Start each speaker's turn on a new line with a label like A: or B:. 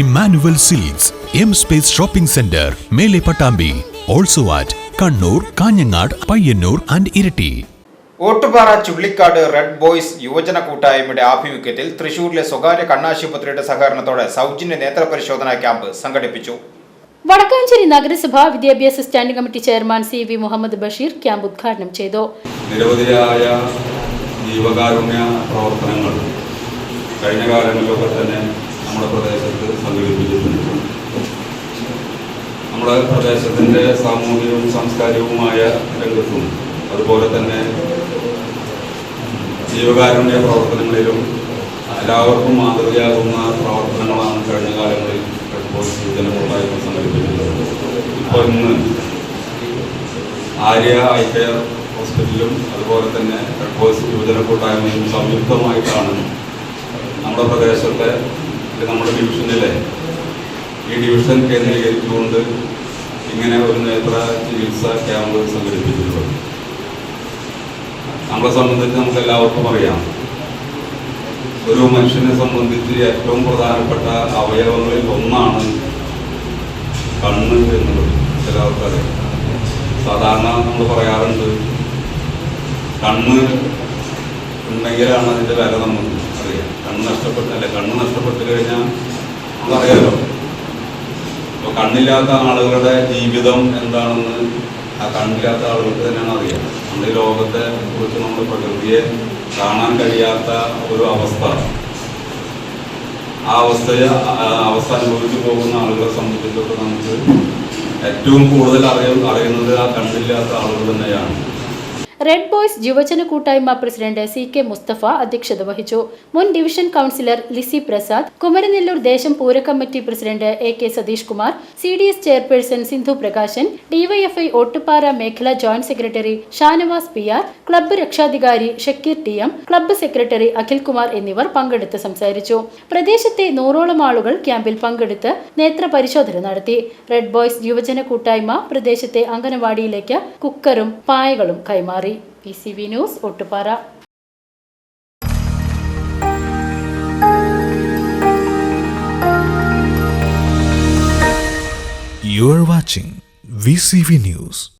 A: Emmanuel. Silks M space shopping centre മേലെ Pattambi also at Kannur Kanhangad Payyanur and Iritty.
B: Ottupara Chullikkad red boys യുവജന കൂട്ടായ്മയുടെ ആഭിമുഖ്യത്തിൽ തൃശൂരിലെ സ്വകാര്യ കണ്ണാശുപത്രിയുടെ സഹകരണത്തോടെ സൗജന്യ നേത്ര പരിശോധനാ ക്യാമ്പ് സംഘടിപ്പിച്ചു.
C: വടക്കാഞ്ചേരി നഗരസഭ വിദ്യാഭ്യാസ standing committee chairman C V Muhammad Basheer camp ഉദ്ഘാടനം ചെയ്തു.
D: നിരവധിയായ ജീവകാരുണ്യ പ്രവർത്തനങ്ങൾ കഴിഞ്ഞ കാലങ്ങളിലൊക്കെ തന്നെ നമ്മുടെ പ്രദേശത്ത് സംഘടിപ്പിച്ചിട്ടുണ്ട്. നമ്മുടെ പ്രദേശത്തിന്റെ സാമൂഹികവും സാംസ്കാരികവുമായ രംഗത്തും അതുപോലെ തന്നെ ജീവകാരുണ്യ പ്രവർത്തനങ്ങളിലും എല്ലാവർക്കും മാതൃകയാകുന്ന പ്രവർത്തനങ്ങളാണ് കഴിഞ്ഞ കാലങ്ങളിൽ റെഡ് ക്രോസ് യുവജന കൂട്ടായ്മ സംഘടിപ്പിച്ചിട്ടുള്ളത്. ഇപ്പോൾ ഇന്ന് ആര്യ ഐ കെയർ ഹോസ്പിറ്റലും അതുപോലെ തന്നെ റെഡ് ക്രോസ് യുവജന കൂട്ടായ്മയും സംയുക്തമായിട്ടാണ് നമ്മുടെ പ്രദേശത്തെ നമ്മുടെ ഡിവിഷനിലെ ഈ ഡിവിഷൻ കേന്ദ്രീകരിച്ചുകൊണ്ട് ഇങ്ങനെ ഒരു നേത്ര ചികിത്സ ക്യാമ്പ് സംഘടിപ്പിച്ചിട്ടുള്ളത് നമ്മളെ സംബന്ധിച്ച് നമുക്ക് എല്ലാവർക്കും അറിയാം. ഒരു മനുഷ്യനെ സംബന്ധിച്ച് ഏറ്റവും പ്രധാനപ്പെട്ട അവയവങ്ങളിൽ ഒന്നാണ് കണ്ണ് എന്നുള്ളത്. എല്ലാവർക്കും സാധാരണ നമ്മൾ പറയാറുണ്ട് കണ്ണ് ഉണ്ടെങ്കിലാണ് അതിന്റെ വില നമുക്ക്. കണ്ണ് നഷ്ടപ്പെട്ടല്ല കണ്ണ് നഷ്ടപ്പെട്ട് കഴിഞ്ഞാൽ നമുക്കറിയാലോ അപ്പോൾ കണ്ണില്ലാത്ത ആളുകളുടെ ജീവിതം എന്താണെന്ന് ആ കണ്ണില്ലാത്ത ആളുകൾക്ക് തന്നെയാണ് അറിയാം. നമ്മുടെ ലോകത്തെ കുറിച്ച് നമ്മുടെ പ്രകൃതിയെ കാണാൻ കഴിയാത്ത ഒരു അവസ്ഥ. ആ അവസ്ഥയെ അവസ്ഥ അനുഭവിച്ചു പോകുന്ന ആളുകളെ സംബന്ധിച്ചിടത്തോളം നമുക്ക് ഏറ്റവും കൂടുതൽ അറിയ അറിയുന്നത് ആ കണ്ണില്ലാത്ത ആളുകൾ തന്നെയാണ്.
C: റെഡ് ബോയ്സ് യുവജന കൂട്ടായ്മ പ്രസിഡന്റ് സി കെ മുസ്തഫ അധ്യക്ഷത വഹിച്ചു. മുൻ ഡിവിഷൻ കൗൺസിലർ ലിസി പ്രസാദ് കുമരനെല്ലൂർ ദേശം പൂരക്കമ്മിറ്റി president A K Satheesh Kumar C D S chairperson Sindhu Prakashan DYFI Ottupara മേഖലാ joint secretary Shanavas P R club രക്ഷാധികാരി Shakeer T M club secretary Akhilkumar എന്നിവർ പങ്കെടുത്ത് സംസാരിച്ചു. പ്രദേശത്തെ നൂറോളം ആളുകൾ ക്യാമ്പിൽ പങ്കെടുത്ത് നേത്ര പരിശോധന നടത്തി. റെഡ് ബോയ്സ് യുവജന കൂട്ടായ്മ പ്രദേശത്തെ അംഗനവാടിയിലേക്ക് കുക്കറും പായകളും കൈമാറി. P C B news Ottupara
A: You are watching VCV News.